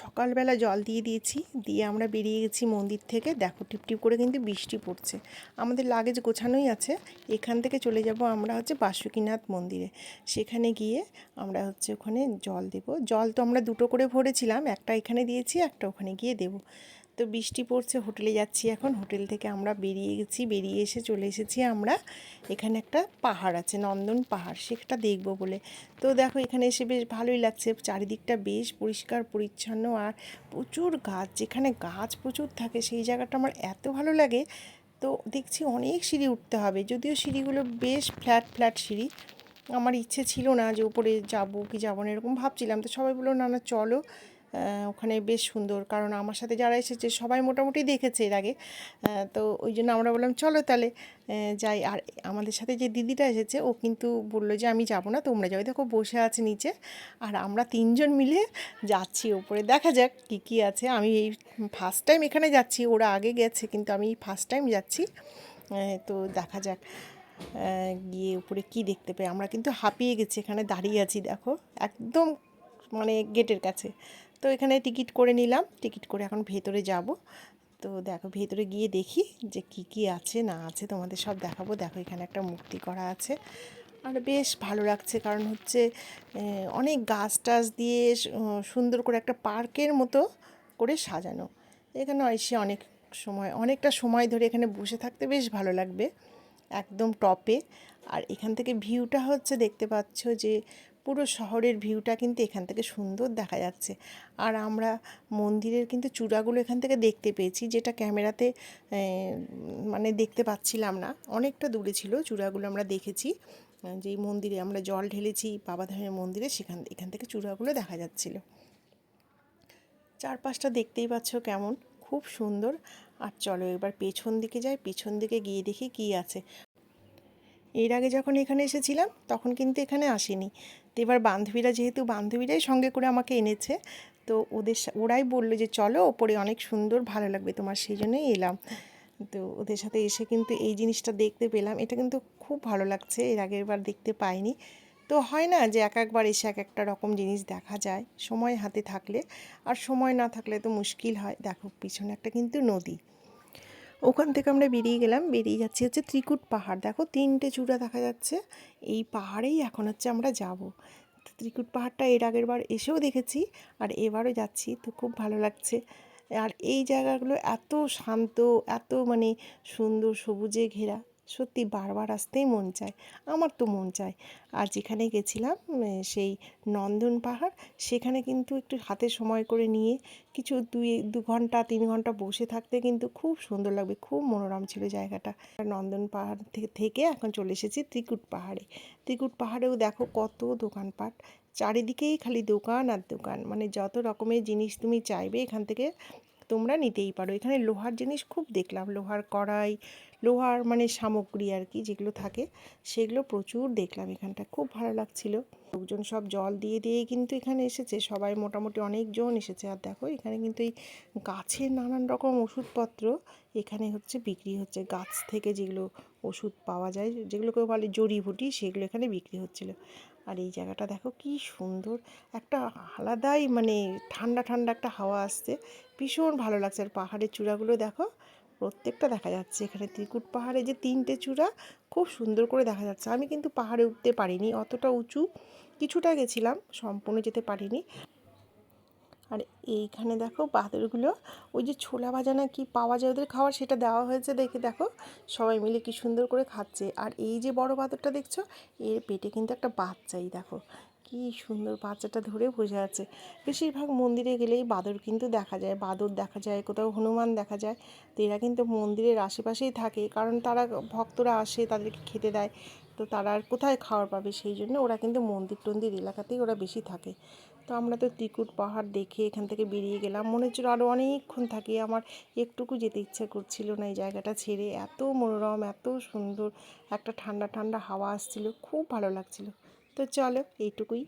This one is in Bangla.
সকালবেলা জল দিয়ে দিয়েছি, দিয়ে আমরা বেরিয়ে গেছি মন্দির থেকে। দেখো, টিপটিপ করে কিন্তু বৃষ্টি পড়ছে। আমাদের লাগেজ গোছানোই আছে। এখান থেকে চলে যাব আমরা হচ্ছে বাসুকীনাথ মন্দিরে। সেখানে গিয়ে আমরা হচ্ছে ওখানে জল দেব। জল তো আমরা দুটো করে ভরেছিলাম। একটা এখানে দিয়েছি, একটা ওখানে গিয়ে দেব। তো বৃষ্টি পড়ছে, হোটেলে যাচ্ছি এখন। হোটেল থেকে আমরা বেরিয়ে গেছি, বেরিয়ে এসে চলে এসেছি আমরা। এখানে একটা পাহাড় আছে, নন্দন পাহাড়, সেটা দেখব বলে। তো দেখো, এখানে এসে বেশ ভালোই লাগছে। চারিদিকটা বেশ পরিষ্কার, পরিচ্ছন্ন আর প্রচুর গাছ। যেখানে গাছ প্রচুর থাকে, সেই জায়গাটা আমার এত ভালো লাগে। তো দেখছি অনেক সিঁড়ি উঠতে হবে। যদিও সিঁড়িগুলো বেশ ফ্ল্যাট ফ্ল্যাট সিঁড়ি। আমার ইচ্ছে ছিল না যে উপরে যাব কি যাব না, এরকম ভাবছিলাম। তো সবাই বলল, না না, চলো। ওখানে বেশ সুন্দর। কারণ আমার সাথে যারা এসেছে, সবাই মোটামুটি দেখেছে এর আগে। তো ওই জন্য আমরা বললাম, চলো তাহলে যাই। আর আমাদের সাথে যে দিদিটা এসেছে, ও কিন্তু বলল যে, আমি যাব না, তোমরা যাও। দেখো, বসে আছে নিচে। আর আমরা তিনজন মিলে যাচ্ছি ওপরে। দেখা যাক কী কী আছে। আমি এই ফার্স্ট টাইম এখানে যাচ্ছি, ওরা আগে গেছে, কিন্তু আমি ফার্স্ট টাইম যাচ্ছি। তো দেখা যাক গিয়ে উপরে কি দেখতে পাই। আমরা কিন্তু হাঁপিয়ে গেছি, এখানে দাঁড়িয়ে আছি, দেখো। একদম মানে গেটের কাছে। তো এখানে টিকিট করে নিলাম। টিকিট করে এখন ভেতরে যাব। তো দেখো, ভেতরে গিয়ে দেখি যে কি কি আছে, না আছে, তোমাদের সব দেখাবো। দেখো, এখানে একটা মূর্তি করা আছে। আর বেশ ভালো লাগছে, কারণ হচ্ছে অনেক গাছ টাছ দিয়ে সুন্দর করে একটা পার্কের মতো করে সাজানো। এখানে এসে অনেক সময়, অনেকটা সময় ধরে এখানে বসে থাকতে বেশ ভালো লাগবে, একদম টপে। আর এখান থেকে ভিউটা হচ্ছে, দেখতে পাচ্ছ যে পুরো শহরের ভিউটা কিন্তু এখান থেকে সুন্দর দেখা যাচ্ছে। আর আমরা মন্দিরের কিন্তু চূড়াগুলো এখান থেকে দেখতে পেয়েছি, যেটা ক্যামেরাতে মানে দেখতে পাচ্ছিলাম না। অনেকটা দূরে ছিল চূড়াগুলো আমরা দেখেছি। যেই মন্দিরে আমরা জল ঢেলেছি বাবাধামের মন্দিরে সেখান, এখান থেকে চূড়াগুলো দেখা যাচ্ছিল। চারপাশটা দেখতেই পাচ্ছ কেমন? খুব সুন্দর। আর চলো এবার পেছন দিকে যাই, পেছন দিকে গিয়ে দেখি কি আছে। এর আগে যখন এখানে এসেছিলাম, তখন কিন্তু এখানে আসিনি। তো এবার বান্ধবীরা, যেহেতু বান্ধবীরাই সঙ্গে করে আমাকে এনেছে, তো ওদের ওরাই বলল যে, চলো, ওপরে অনেক সুন্দর, ভালো লাগবে তোমার, সেই জন্যই এলাম। তো ওদের সাথে এসে কিন্তু এই জিনিসটা দেখতে পেলাম। এটা কিন্তু খুব ভালো লাগছে, এর আগের বার দেখতে পাইনি। তো হয় না যে, এক একবার এসে এক একটা রকম জিনিস দেখা যায়, সময় হাতে থাকলে। আর সময় না থাকলে তো মুশকিল হয়। দেখো, পিছনে একটা কিন্তু নদী। ওখান থেকে আমরা বেরিয়ে গেলাম, বেরিয়ে যাচ্ছি হচ্ছে ত্রিকুট পাহাড়। দেখো তিনটে চূড়া দেখা যাচ্ছে, এই পাহাড়েই এখন হচ্ছে আমরা যাব। ত্রিকুট পাহাড়টা এর আগের বার এসেও দেখেছি আর এবারও যাচ্ছি, তো খুব ভালো লাগছে। আর এই জায়গাগুলো এত শান্ত, এত মানে সুন্দর সবুজে ঘেরা। সত্যি বারবার আসতেই মন চায়, আমার তো মন চায়। আর যেখানে গেছিলাম সেই নন্দন পাহাড়, সেখানে কিন্তু একটু হাতে সময় করে নিয়ে কিছু দুই, দু ঘণ্টা, তিন ঘণ্টা বসে থাকতে কিন্তু খুব সুন্দর লাগবে, খুব মনোরম ছিল জায়গাটা। নন্দন পাহাড় থেকে এখন চলে এসেছি ত্রিকুট পাহাড়ে। ত্রিকুট পাহাড়েও দেখো কত দোকানপাট, চারিদিকেই খালি দোকান আর দোকান। মানে যত রকমের জিনিস তুমি চাইবে, এখান থেকে তোমরা নিতেই পারো। এখানে লোহার জিনিস খুব দেখলাম, লোহার কড়াই লোহার মানে সামগ্রী আর কি যেগুলো থাকে, সেগুলো প্রচুর দেখলাম এখানটা খুব ভালো লাগছিল। লোকজন সব জল দিয়ে দিয়ে কিন্তু এখানে এসেছে। সবাই মোটামুটি অনেকজন এসেছে। আর দেখো, এখানে কিন্তু এই গাছের নানান রকম ওষুধপত্র এখানে হচ্ছে বিক্রি হচ্ছে। গাছ থেকে যেগুলো ওষুধ পাওয়া যায় যেগুলোকে বলে জড়িবুটি, সেগুলো এখানে বিক্রি হচ্ছিল। আর এই জায়গাটা দেখো কি সুন্দর। একটা আলাদাই মানে ঠান্ডা ঠান্ডা একটা হাওয়া আসছে। ভীষণ ভালো লাগছে। আর পাহাড়ের চূড়াগুলো দেখো প্রত্যেকটা দেখা যাচ্ছে। এখানে ত্রিকুট পাহাড়ে যে তিনটে চূড়া খুব সুন্দর করে দেখা যাচ্ছে। আমি কিন্তু পাহাড়ে উঠতে পারিনি, অতটা উঁচু কিছুটা গেছিলাম, সম্পূর্ণ যেতে পারিনি। আর এইখানে দেখো বাদরগুলো, ওই যে ছোলা ভাজা না কি পাওয়া যায় ওদের খাওয়ার, সেটা দেওয়া হয়েছে দেখে দেখো। সবাই মিলে কি সুন্দর করে খাচ্ছে। আর এই যে বড় বাদরটা দেখছ, এর পেটে কিন্তু একটা বাচ্চাই, দেখো। কি সুন্দর বাচ্চাটা ধরে বসে আছে। বেশিরভাগ মন্দিরে গেলেই বাদর কিন্তু দেখা যায়। বাদর দেখা যায়, কোথাও হনুমান দেখা যায়। তো এরা কিন্তু মন্দিরের আশেপাশেই থাকে। কারণ তারা ভক্তরা আসে, তাদেরকে খেতে দেয়। তো তারা আর কোথায় খাওয়ার পাবে? সেই জন্য ওরা কিন্তু মন্দির টন্দির এলাকাতেই ওরা বেশি থাকে। তো আমরা তো ত্রিকুট পাহাড় দেখে এখান থেকে বেরিয়ে গেলাম। মনে হচ্ছিল আরও অনেকক্ষণ থাকি। আমার একটুকু যেতে ইচ্ছা করছিল না এই জায়গাটা ছেড়ে। এত মনোরম, এত সুন্দর। একটা ঠান্ডা ঠান্ডা হাওয়া আসছিল। খুব ভালো লাগছিল। তো চলো এইটুকুই।